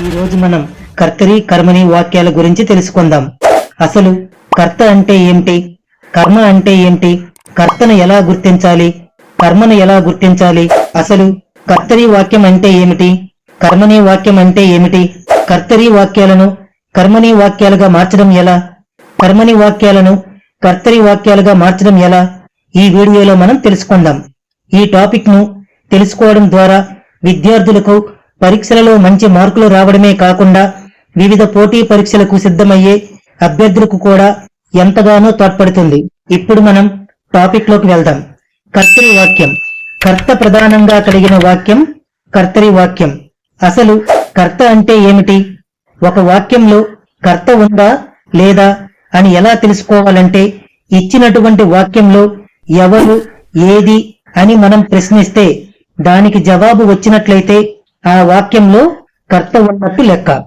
ఈ రోజు మనం కర్తరి కర్మని వాక్యాల గురించి తెలుసుకుందాం. అసలు కర్త అంటే ఏమిటి? కర్మ అంటే ఏంటి కర్తను ఎలా గుర్తించాలి? కర్మను ఎలా గుర్తించాలి? అసలు కర్తరి వాక్యం అంటే ఏమిటి? కర్మని వాక్యం అంటే ఏమిటి? కర్తరి వాక్యాలను కర్మని వాక్యాలుగా మార్చడం ఎలా? కర్మని వాక్యాలను కర్తరి వాక్యాలుగా మార్చడం ఎలా? ఈ వీడియోలో మనం తెలుసుకుందాం. ఈ టాపిక్ను తెలుసుకోవడం ద్వారా విద్యార్థులకు పరీక్షలలో మంచి మార్కులు రావడమే కాకుండా వివిధ పోటీ పరీక్షలకు సిద్ధమయ్యే అభ్యర్థులకు కూడా ఎంతగానో తోడ్పడుతుంది. ఇప్పుడు మనం టాపిక్లోకి వెళ్దాం. కర్తరి వాక్యం. కర్త ప్రధానంగా కలిగిన వాక్యం కర్తరి వాక్యం. అసలు కర్త అంటే ఏమిటి? ఒక వాక్యంలో కర్త ఉందా లేదా అని ఎలా తెలుసుకోవాలంటే ఇచ్చినటువంటి వాక్యంలో ఎవరు ఏది అని మనం ప్రశ్నిస్తే దానికి జవాబు వచ్చినట్లయితే ఆ వాక్యంలో కర్త ఉన్నట్టు లెక్క.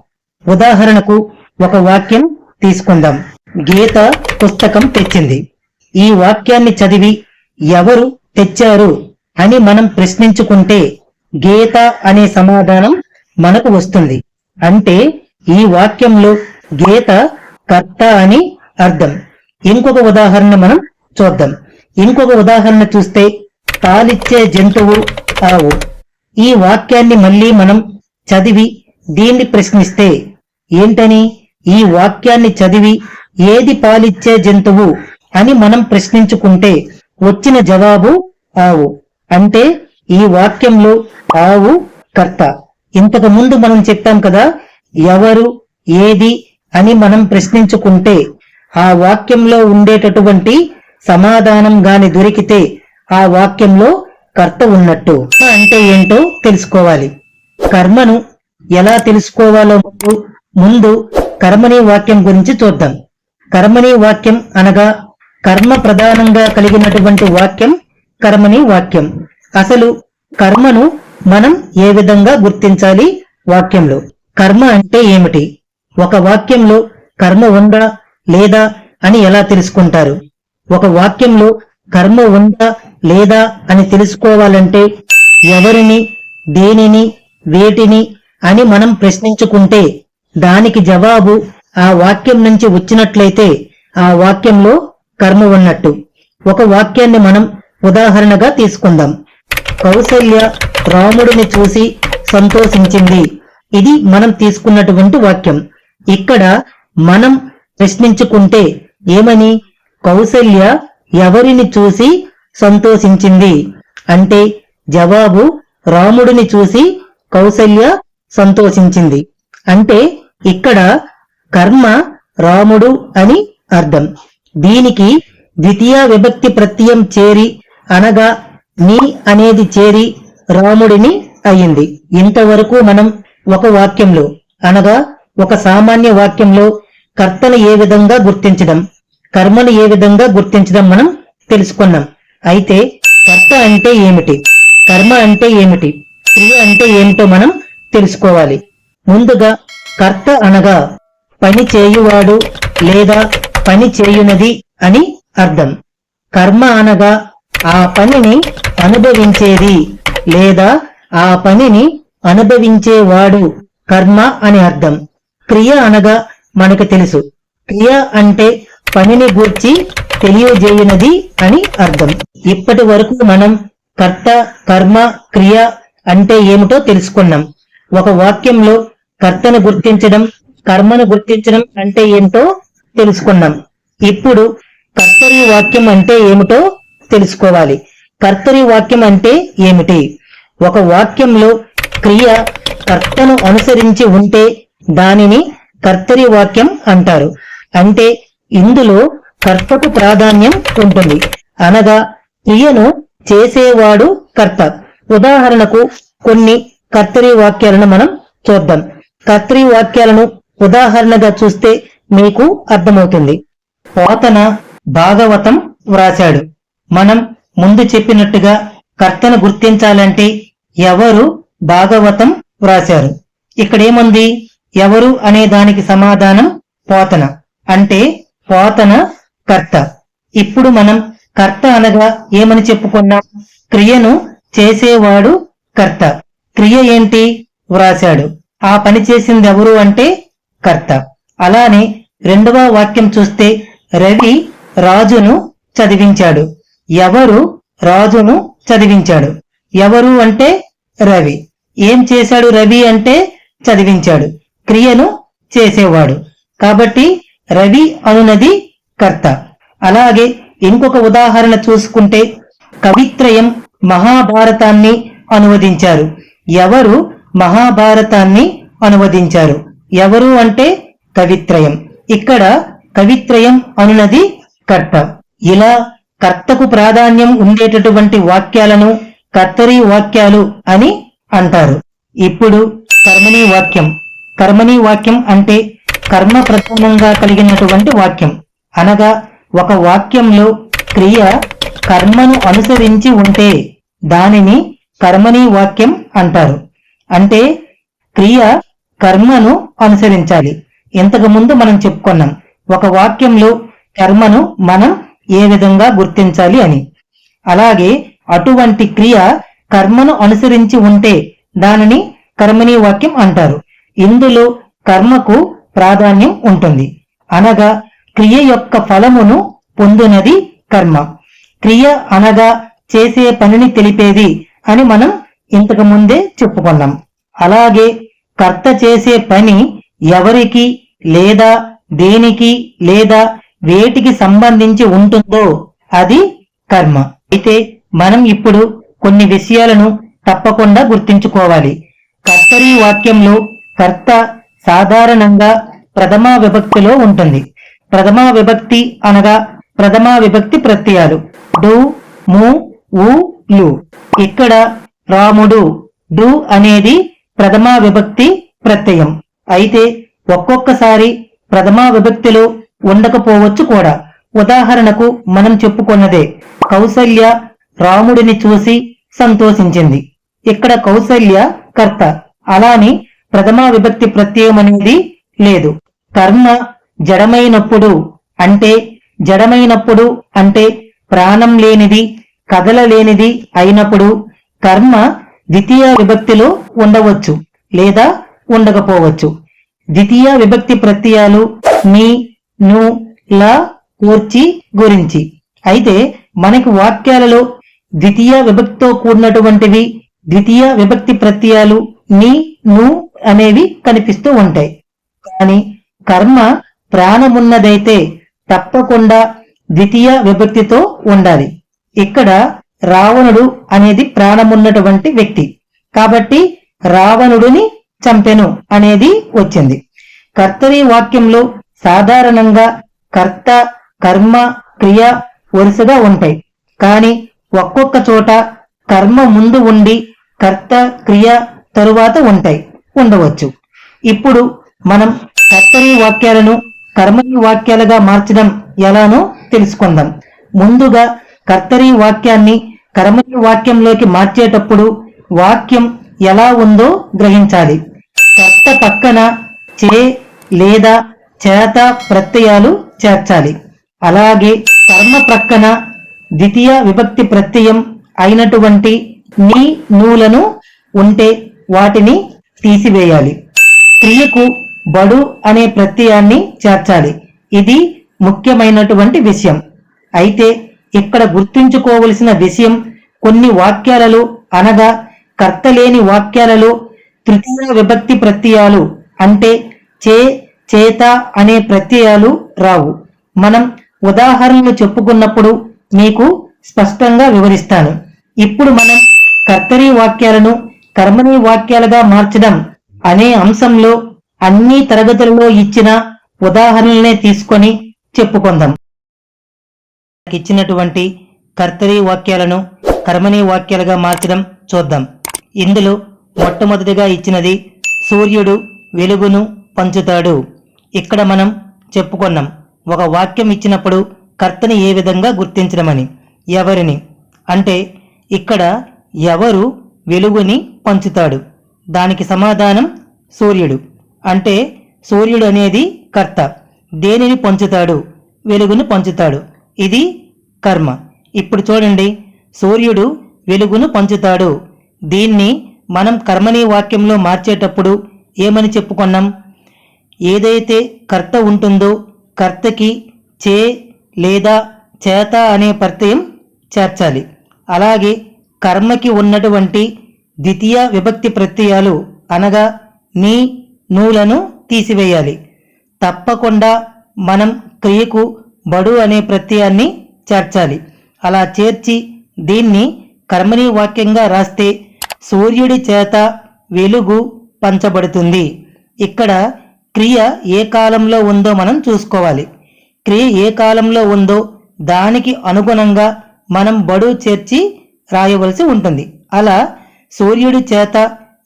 ఉదాహరణకు ఒక వాక్యం తీసుకుందాం. గీత పుస్తకం తెచ్చింది. ఈ వాక్యాన్ని చదివి ఎవరు తెచ్చారు అని మనం ప్రశ్నించుకుంటే గీత అనే సమాధానం మనకు వస్తుంది. అంటే ఈ వాక్యంలో గీత కర్త అని అర్థం. ఇంకొక ఉదాహరణ మనం చూద్దాం. ఇంకొక ఉదాహరణ చూస్తే పాలిచ్చే జంతువు ఆవు. ఈ వాక్యాన్ని మళ్ళీ మనం చదివి దీన్ని ప్రశ్నిస్తే ఏంటని? ఈ వాక్యాన్ని చదివి ఏది పాలిచ్చే జంతువు అని మనం ప్రశ్నించుకుంటే వచ్చిన జవాబు ఆవు. అంటే ఈ వాక్యంలో ఆవు కర్త. ఇంతకు ముందు మనం చెప్పాం కదా ఎవరు ఏది అని మనం ప్రశ్నించుకుంటే ఆ వాక్యంలో ఉండేటటువంటి సమాధానం గాని దొరికితే ఆ వాక్యంలో కర్త ఉన్నట్టు అంటే ఏంటో తెలుసుకోవాలి. కర్మను ఎలా తెలుసుకోవాలో ముందు కర్మని వాక్యం గురించి చూద్దాం. కర్మని వాక్యం అనగా కర్మ ప్రధానంగా కలిగినటువంటి వాక్యం కర్మని వాక్యం. అసలు కర్మను మనం ఏ విధంగా గుర్తించాలి వాక్యంలో? కర్మ అంటే ఏమిటి? ఒక వాక్యంలో కర్మ ఉందా లేదా అని ఎలా తెలుసుకుంటారు? ఒక వాక్యంలో కర్మ ఉందా లేదా అని తెలుసుకోవాలంటే ఎవరిని దేనిని వేటిని అని మనం ప్రశ్నించుకుంటే దానికి జవాబు ఆ వాక్యం నుంచి వచ్చినట్లయితే ఆ వాక్యంలో కర్మ ఉన్నట్టు. ఒక వాక్యాన్ని మనం ఉదాహరణగా తీసుకుందాం. కౌసల్య రాముడిని చూసి సంతోషించింది. ఇది మనం తీసుకున్నటువంటి వాక్యం. ఇక్కడ మనం ప్రశ్నించుకుంటే ఏమని? కౌసల్య ఎవరిని చూసి సంతోషించింది? అంటే జవాబు రాముడిని చూసి కౌసల్య సంతోషించింది. అంటే ఇక్కడ కర్మ రాముడు అని అర్థం. దీనికి ద్వితీయ విభక్తి ప్రత్యయం చేరి అనగా నీ అనేది చేరి రాముడిని అయ్యింది. ఇంతవరకు మనం ఒక వాక్యంలో అనగా ఒక సామాన్య వాక్యంలో కర్తను ఏ విధంగా గుర్తించడం? కర్మను ఏ విధంగా గుర్తించడం మనం తెలుసుకున్నాం. అయితే కర్త అంటే ఏమిటి? కర్మ అంటే ఏమిటి? క్రియ అంటే ఏమిటో మనం తెలుసుకోవాలి. ముందుగా కర్త అనగా పని చేయువాడు లేదా పని చేయునది అని అర్థం. కర్మ అనగా ఆ పనిని అనుభవించేది లేదా ఆ పనిని అనుభవించేవాడు కర్మ అని అర్థం. క్రియ అనగా మనకు తెలుసు. క్రియ అంటే పనిని గూర్చి తెలియజేయనది అని అర్థం. ఇప్పటి వరకు మనం కర్త కర్మ క్రియ అంటే ఏమిటో తెలుసుకున్నాం. ఒక వాక్యంలో కర్తను గుర్తించడం కర్మను గుర్తించడం అంటే ఏంటో తెలుసుకున్నాం. ఇప్పుడు కర్తరి వాక్యం అంటే ఏమిటో తెలుసుకోవాలి. కర్తరి వాక్యం అంటే ఏమిటి? ఒక వాక్యంలో క్రియ కర్తను అనుసరించి ఉంటే దానిని కర్తరి వాక్యం అంటారు. అంటే ఇందులో కర్తకు ప్రాధాన్యం ఉంటుంది. అనగా క్రియను చేసేవాడు కర్త. ఉదాహరణకు కొన్ని కర్తరి వాక్యాలను మనం చూద్దాం. కర్తరి వాక్యాలను ఉదాహరణగా చూస్తే మీకు అర్థమవుతుంది. పోతన భాగవతం వ్రాశాడు. మనం ముందు చెప్పినట్టుగా కర్తను గుర్తించాలంటే ఎవరు భాగవతం వ్రాశారు? ఇక్కడేముంది? ఎవరు అనే దానికి సమాధానం పోతన. అంటే పోతన కర్త. ఇప్పుడు మనం కర్త అనగా ఏమని చెప్పుకున్నాం? క్రియను చేసేవాడు కర్త. క్రియ ఏంటి? వ్రాశాడు. ఆ పని చేసింది ఎవరు అంటే కర్త. అలానే రెండవ వాక్యం చూస్తే రవి రాజును చదివించాడు. ఎవరు రాజును చదివించాడు? ఎవరు అంటే రవి. ఏం చేశాడు రవి అంటే చదివించాడు. క్రియను చేసేవాడు. కాబట్టి రవి అనునది కర్త. అలాగే ఇంకొక ఉదాహరణ చూసుకుంటే కవిత్రయం మహాభారతాన్ని అనువదించారు. ఎవరు మహాభారతాన్ని అనువదించారు? ఎవరు అంటే కవిత్రయం. ఇక్కడ కవిత్రయం అనునది కర్త. ఇలా కర్తకు ప్రాధాన్యం ఉండేటటువంటి వాక్యాలను కర్తరీ వాక్యాలు అని అంటారు. ఇప్పుడు కర్మణీ వాక్యం. కర్మణీ వాక్యం అంటే కర్మ ప్రధానంగా కలిగినటువంటి వాక్యం. అనగా ఒక వాక్యంలో క్రియ కర్మను అనుసరించి ఉంటే దానిని కర్మని వాక్యం అంటారు. అంటే క్రియ కర్మను అనుసరించాలి. ఇంతకు ముందు మనం చెప్పుకున్నాం ఒక వాక్యంలో కర్మను మనం ఏ విధంగా గుర్తించాలి అని. అలాగే అటువంటి క్రియ కర్మను అనుసరించి ఉంటే దానిని కర్మని వాక్యం అంటారు. ఇందులో కర్మకు ప్రాధాన్యం ఉంటుంది. అనగా క్రియ యొక్క ఫలమును పొందునది కర్మ. క్రియ అనగా చేసే పనిని తెలిపేది అని మనం ఇంతకు ముందే చెప్పుకున్నాం. అలాగే కర్త చేసే పని ఎవరికి లేదా దేనికి లేదా వేటికి సంబంధించి ఉంటుందో అది కర్మ. అయితే మనం ఇప్పుడు కొన్ని విషయాలను తప్పకుండా గుర్తుంచుకోవాలి. కర్తరీ వాక్యంలో కర్త సాధారణంగా ప్రథమా విభక్తిలో ఉంటుంది. ప్రథమా విభక్తి అనగా ప్రథమా విభక్తి ప్రత్యయాలు. డు ము ఉ లు. ఇక్కడ రాముడు డు అనేది ప్రథమా విభక్తి ప్రత్యయం. అయితే ఒక్కొక్కసారి ప్రథమా విభక్తిలో ఉండకపోవచ్చు కూడా. ఉదాహరణకు మనం చెప్పుకున్నదే కౌసల్య రాముడిని చూసి సంతోషించింది. ఇక్కడ కౌసల్య కర్త. అలాని ప్రథమా విభక్తి ప్రత్యయం అనేది లేదు. కర్మ జడమైనప్పుడు అంటే జడమైనప్పుడు అంటే ప్రాణం లేనిది కదలలేనిది అయినప్పుడు కర్మ ద్వితీయ విభక్తిలో ఉండవచ్చు లేదా ఉండకపోవచ్చు. ద్వితీయ విభక్తి ప్రత్యయాలు మీ ను ల కూర్చి గురించి. అయితే మనకి వాక్యాలలో ద్వితీయ విభక్తితో కూడినటువంటివి ద్వితీయ విభక్తి ప్రత్యయాలు ని ను అనేవి కనిపిస్తూ ఉంటాయి. కానీ కర్మ ప్రాణమున్నదైతే తప్పకుండా ద్వితీయ విభక్తితో ఉండాలి. ఇక్కడ రావణుడు అనేది ప్రాణమున్నటువంటి వ్యక్తి. కాబట్టి రావణుడిని చంపెను అనేది వచ్చింది. కర్తరి వాక్యంలో సాధారణంగా కర్త కర్మ క్రియ వరుసగా ఉంటాయి. కానీ ఒక్కొక్క చోట కర్మ ముందు ఉండి కర్త క్రియ తరువాత ఉంటాయి. ఉండవచ్చు. ఇప్పుడు మనం కర్తరి వాక్యాలను కర్మని వాక్యాలుగా మార్చడం ఎలానో తెలుసుకుందాం. ముందుగా కర్తరి వాక్యాన్ని కర్మని వాక్యంలోకి మార్చేటప్పుడు వాక్యం ఎలా ఉందో గ్రహించాలి. కర్త పక్కన చే లేదా చేత ప్రత్యయాలు చేర్చాలి. అలాగే కర్మ ప్రక్కన ద్వితీయ విభక్తి ప్రత్యయం అయినటువంటి నీ నూలను ఉంటే వాటిని తీసివేయాలి. క్రియకు బడు అనే ప్రత్యయాన్ని చేర్చాలి. ఇది ముఖ్యమైనటువంటి విషయం. అయితే ఇక్కడ గుర్తుంచుకోవలసిన విషయం కొన్ని వాక్యాలలో అనగా కర్తలేని వాక్యాలలో తృతీయ విభక్తి ప్రత్యయాలు అంటే చే చేత అనే ప్రత్యయాలు రావు. మనం ఉదాహరణలు చెప్పుకున్నప్పుడు మీకు స్పష్టంగా వివరిస్తాను. ఇప్పుడు మనం కర్తరీ వాక్యాలను కర్మణీ వాక్యాలుగా మార్చడం అనే అంశంలో అన్ని తరగతులలో ఇచ్చిన ఉదాహరణలనే తీసుకొని చెప్పుకుందాం. ఇచ్చినటువంటి కర్తరీ వాక్యాలను కర్మనీ వాక్యాలుగా మార్చడం చూద్దాం. ఇందులో మొట్టమొదటిగా ఇచ్చినది సూర్యుడు వెలుగును పంచుతాడు. ఇక్కడ మనం చెప్పుకున్నాం ఒక వాక్యం ఇచ్చినప్పుడు కర్తని ఏ విధంగా గుర్తించడమని ఎవరిని? అంటే ఇక్కడ ఎవరు వెలుగుని పంచుతాడు. దానికి సమాధానం సూర్యుడు. అంటే సూర్యుడు అనేది కర్త. దేనిని పంచుతాడు? వెలుగును పంచుతాడు. ఇది కర్మ. ఇప్పుడు చూడండి. సూర్యుడు వెలుగును పంచుతాడు. దీన్ని మనం కర్మని వాక్యంలో మార్చేటప్పుడు ఏమని చెప్పుకున్నాం? ఏదైతే కర్త ఉంటుందో కర్తకి చే లేదా చేత అనే ప్రత్యయం చేర్చాలి. అలాగే కర్మకి ఉన్నటువంటి ద్వితీయ విభక్తి ప్రత్యయాలు అనగా నీ నూలను తీసివేయాలి. తప్పకుండా మనం క్రియకు బడు అనే ప్రత్యయాన్ని చేర్చాలి. అలా చేర్చి దీన్ని కర్మని వాక్యంగా రాస్తే సూర్యుడి చేత వెలుగు పంచబడుతుంది. ఇక్కడ క్రియ ఏ కాలంలో ఉందో మనం చూసుకోవాలి. క్రియ ఏ కాలంలో ఉందో దానికి అనుగుణంగా మనం బడు చేర్చి రాయవలసి ఉంటుంది. అలా సూర్యుడి చేత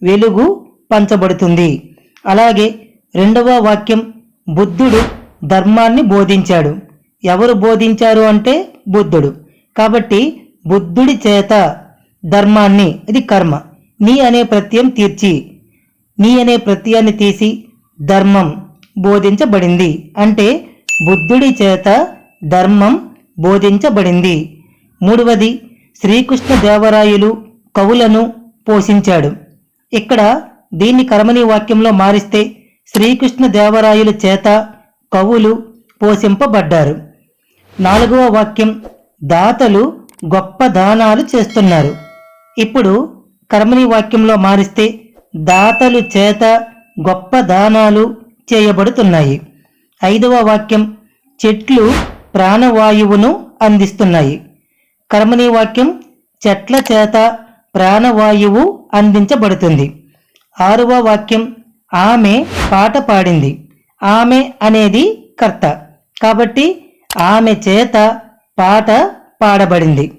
వెలుగు పంచబడుతుంది. అలాగే రెండవ వాక్యం బుద్ధుడు ధర్మాన్ని బోధించాడు. ఎవరు బోధించారు అంటే బుద్ధుడు. కాబట్టి బుద్ధుడి చేత ధర్మాన్ని ఇది కర్మ. నీ అనే ప్రత్యయం తీర్చి నీ అనే ప్రత్యయాన్ని తీసి ధర్మం బోధించబడింది. అంటే బుద్ధుడి చేత ధర్మం బోధించబడింది. మూడవది శ్రీకృష్ణ దేవరాయలు కవులను పోషించాడు. ఇక్కడ దీన్ని కర్మని వాక్యంలో మారిస్తే శ్రీకృష్ణ దేవరాయలు చేత కవులు పోషింపబడ్డారు. నాలుగవ వాక్యం దాతలు గొప్ప దానాలు చేస్తున్నారు. ఇప్పుడు కర్మని వాక్యంలో మారిస్తే దాతలు చేత గొప్ప దానాలు చేయబడుతున్నాయి. ఐదవ వాక్యం చెట్లు ప్రాణవాయువును అందిస్తున్నాయి. కర్మని వాక్యం చెట్ల చేత ప్రాణవాయువు అందించబడుతుంది. ఆరవ వాక్యం ఆమె పాట పాడింది. ఆమె అనేది కర్త. కాబట్టి ఆమె చేత పాట పాడబడింది.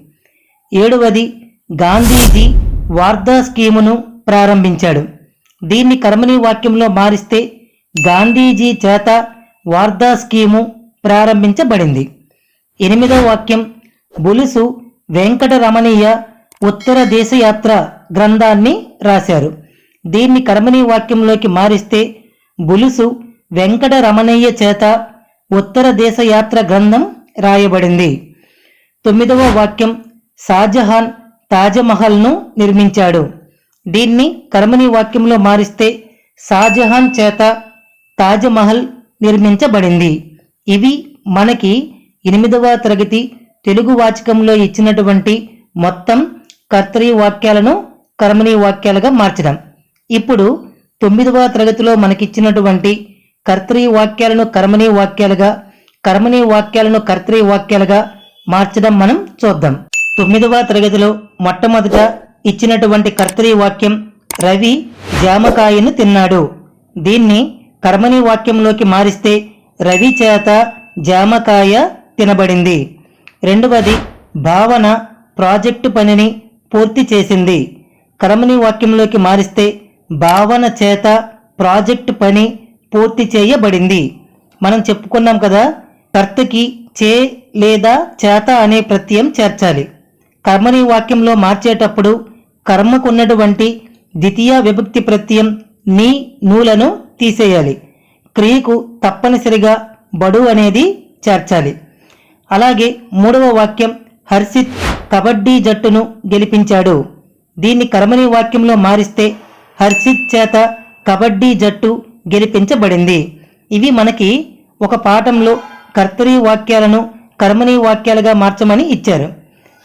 ఏడవది గాంధీజీ వార్ధా స్కీమును ప్రారంభించాడు. దీన్ని కర్మని వాక్యంలో మారిస్తే గాంధీజీ చేత వార్ధా స్కీము ప్రారంభించబడింది. ఎనిమిదవ వాక్యం బులుసు వెంకటరమణీయ ఉత్తర దేశయాత్ర గ్రంథాన్ని రాశారు. దీన్ని కర్మని వాక్యంలోకి మారిస్తే బులుసు వెంకటరమణయ్య చేత ఉత్తర దేశయాత్ర గ్రంథం రాయబడింది. తొమ్మిదవ వాక్యం షాజహాన్ తాజ్మహల్ను నిర్మించాడు. దీన్ని కర్మని వాక్యంలో మారిస్తే షాజహాన్ చేత తాజ్మహల్ నిర్మించబడింది. ఇవి మనకి ఎనిమిదవ తరగతి తెలుగు వాచకంలో ఇచ్చినటువంటి మొత్తం కర్తరీ వాక్యాలను కర్మనీ వాక్యాలుగా మార్చడం. ఇప్పుడు తొమ్మిదవ తరగతిలో మనకిచ్చినటువంటి కర్తరీ వాక్యాలను కర్మనీ వాక్యాలుగా కర్మనీ వాక్యాలను కర్తరీ వాక్యాలుగా మార్చడం మనం చూద్దాం. తొమ్మిదవ తరగతిలో మొట్టమొదట ఇచ్చినటువంటి కర్తరీ వాక్యం రవి జామకాయను తిన్నాడు. దీన్ని కర్మని వాక్యంలోకి మారిస్తే రవి చేత జామకాయ తినబడింది. రెండవది భావన ప్రాజెక్టు పనిని పూర్తి చేసింది. కర్మని వాక్యంలోకి మారిస్తే భావన చేత ప్రాజెక్టు పని పూర్తి చేయబడింది. మనం చెప్పుకున్నాం కదా కర్తకి చే లేదా చేత అనే ప్రత్యయం చేర్చాలి. కర్మని వాక్యంలో మార్చేటప్పుడు కర్మకున్నటువంటి ద్వితీయ విభక్తి ప్రత్యయం నీ నూలను తీసేయాలి. క్రియకు తప్పనిసరిగా బడు అనేది చేర్చాలి. అలాగే మూడవ వాక్యం హర్షిత్ కబడ్డీ జట్టును గెలిపించాడు. దీన్ని కర్మని వాక్యంలో మారిస్తే హర్షిత్ చేత కబడ్డీ జట్టు గెలిపించబడింది. ఇవి మనకి ఒక పాఠంలో కర్తరీ వాక్యాలను కర్మనీ వాక్యాలుగా మార్చమని ఇచ్చారు.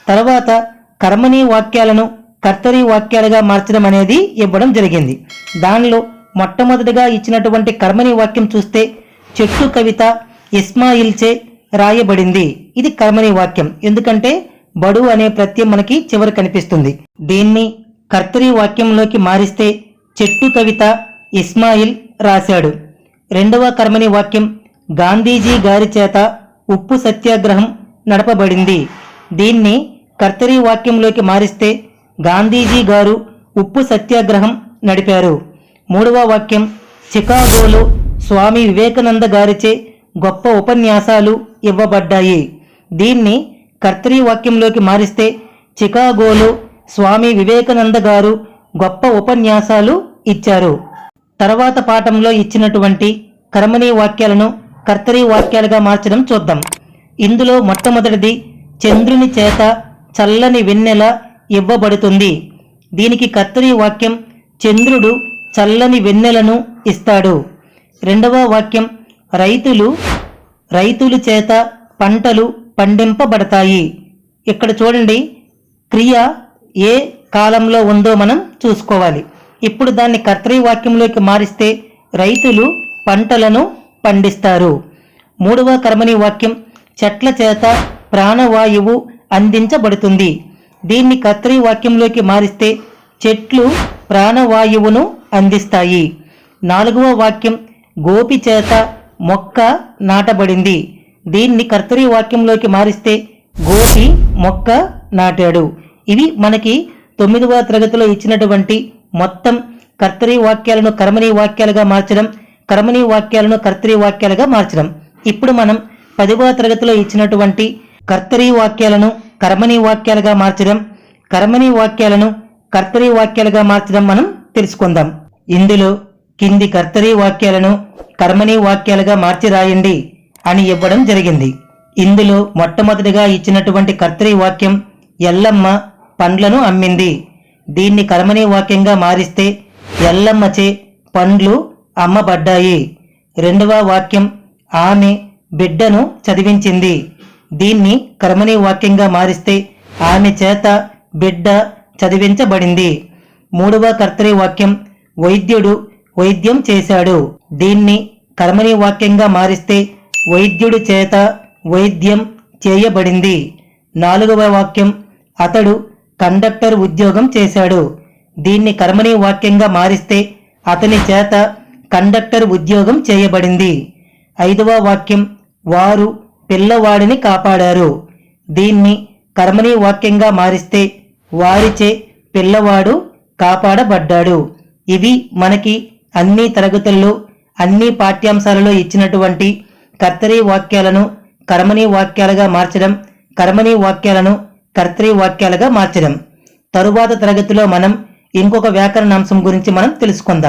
తర్వాత కర్మనీ వాక్యాలను కర్తరీ వాక్యాలుగా మార్చడం అనేది ఇవ్వడం జరిగింది. దానిలో మొట్టమొదటిగా ఇచ్చినటువంటి కర్మని వాక్యం చూస్తే చెట్టు కవిత ఇస్మాయిల్చే రాయబడింది. ఇది కర్మని వాక్యం. ఎందుకంటే బడు అనే ప్రత్యయం మనకి చివరి కనిపిస్తుంది. దీన్ని కర్తరీ వాక్యంలోకి మారిస్తే చెట్టు కవిత ఇస్మాయిల్ రాశాడు. రెండవ కర్మని వాక్యం గాంధీజీ గారి చేత ఉప్పు సత్యాగ్రహం నడపబడింది. దీన్ని కర్తరీ వాక్యంలోకి మారిస్తే గాంధీజీ గారు ఉప్పు సత్యాగ్రహం నడిపారు. మూడవ వాక్యం చికాగోలో స్వామి వివేకానంద గారిచే గొప్ప ఉపన్యాసాలు ఇవ్వబడ్డాయి. దీన్ని కర్తరీ వాక్యంలోకి మారిస్తే చికాగోలో స్వామి వివేకానంద గారు గొప్ప ఉపన్యాసాలు ఇచ్చారు. తర్వాత పాఠంలో ఇచ్చినటువంటి కర్మని వాక్యాలను కర్తరి వాక్యాలుగా మార్చడం చూద్దాం. ఇందులో మొట్టమొదటిది చంద్రుని చేత చల్లని వెన్నెల ఇవ్వబడుతుంది. దీనికి కర్తరి వాక్యం చంద్రుడు చల్లని వెన్నెలను ఇస్తాడు. రెండవ వాక్యం రైతులు రైతులు చేత పంటలు పండింపబడతాయి. ఇక్కడ చూడండి క్రియ ఏ కాలంలో ఉందో మనం చూసుకోవాలి. ఇప్పుడు దాన్ని కర్తరీ వాక్యంలోకి మారిస్తే రైతులు పంటలను పండిస్తారు. మూడవ కర్మని వాక్యం చెట్ల చేత ప్రాణవాయువు అందించబడుతుంది. దీన్ని కర్తరీ వాక్యంలోకి మారిస్తే చెట్లు ప్రాణవాయువును అందిస్తాయి. నాలుగవ వాక్యం గోపి చేత మొక్క నాటబడింది. దీన్ని కర్తరీ వాక్యంలోకి మారిస్తే గోపి మొక్క నాటాడు. ఇవి మనకి తొమ్మిదవ తరగతిలో ఇచ్చినటువంటి మొత్తం కర్తరీ వాక్యాలను కర్మనీ వాక్యాలుగా మార్చడం కర్మనీ వాక్యాలను కర్తరీ వాక్యాలుగా మార్చడం. ఇప్పుడు మనం పదవ తరగతిలో ఇచ్చినటువంటి కర్తరీ వాక్యాలను కర్మనీ వాక్యాలుగా మార్చడం కర్మనీ వాక్యాలను కర్తరీ వాక్యాలుగా మార్చడం మనం తెలుసుకుందాం. ఇందులో కింది కర్తరీ వాక్యాలను కర్మనీ వాక్యాలుగా మార్చి రాయండి అని ఇవ్వడం జరిగింది. ఇందులో మొట్టమొదటిగా ఇచ్చినటువంటి కర్తరీ వాక్యం ఎల్లమ్మ పండ్లను అమ్మింది. దీన్ని కర్మనీ వాక్యంగా మారిస్తే ఎల్లమ్మచే పండ్లు అమ్మబడ్డాయి. రెండవ వాక్యం ఆమె బిడ్డను చదివించింది. దీన్ని కర్మనే వాక్యంగా మారిస్తే ఆమె చేత బిడ్డ చదివించబడింది. మూడవ కర్తరి వాక్యం వైద్యుడు వైద్యం చేశాడు. దీన్ని కర్మని వాక్యంగా మారిస్తే వైద్యుడి చేత వైద్యం చేయబడింది. నాలుగవ వాక్యం అతడు కండక్టర్ ఉద్యోగం చేశాడు. దీన్ని కర్మని వాక్యంగా మారిస్తే అతని చేత కండక్టర్ ఉద్యోగం చేయబడింది. ఐదవ వాక్యం వారు పిల్లవాడిని కాపాడారు. దీన్ని కర్మని వాక్యంగా మారిస్తే వారిచే పిల్లవాడు కాపాడబడ్డాడు. ఇవి మనకి అన్ని తరగతుల్లో అన్ని పాఠ్యాంశాలలో ఇచ్చినటువంటి కర్తరీ వాక్యాలను కర్మని వాక్యాలుగా మార్చడం కర్మని వాక్యాలను వాక్యాలుగా మార్చడం. తరువాత తరగతిలో మనం ఇంకొక వ్యాకరణాంశం గురించి మనం తెలుసుకుందాం.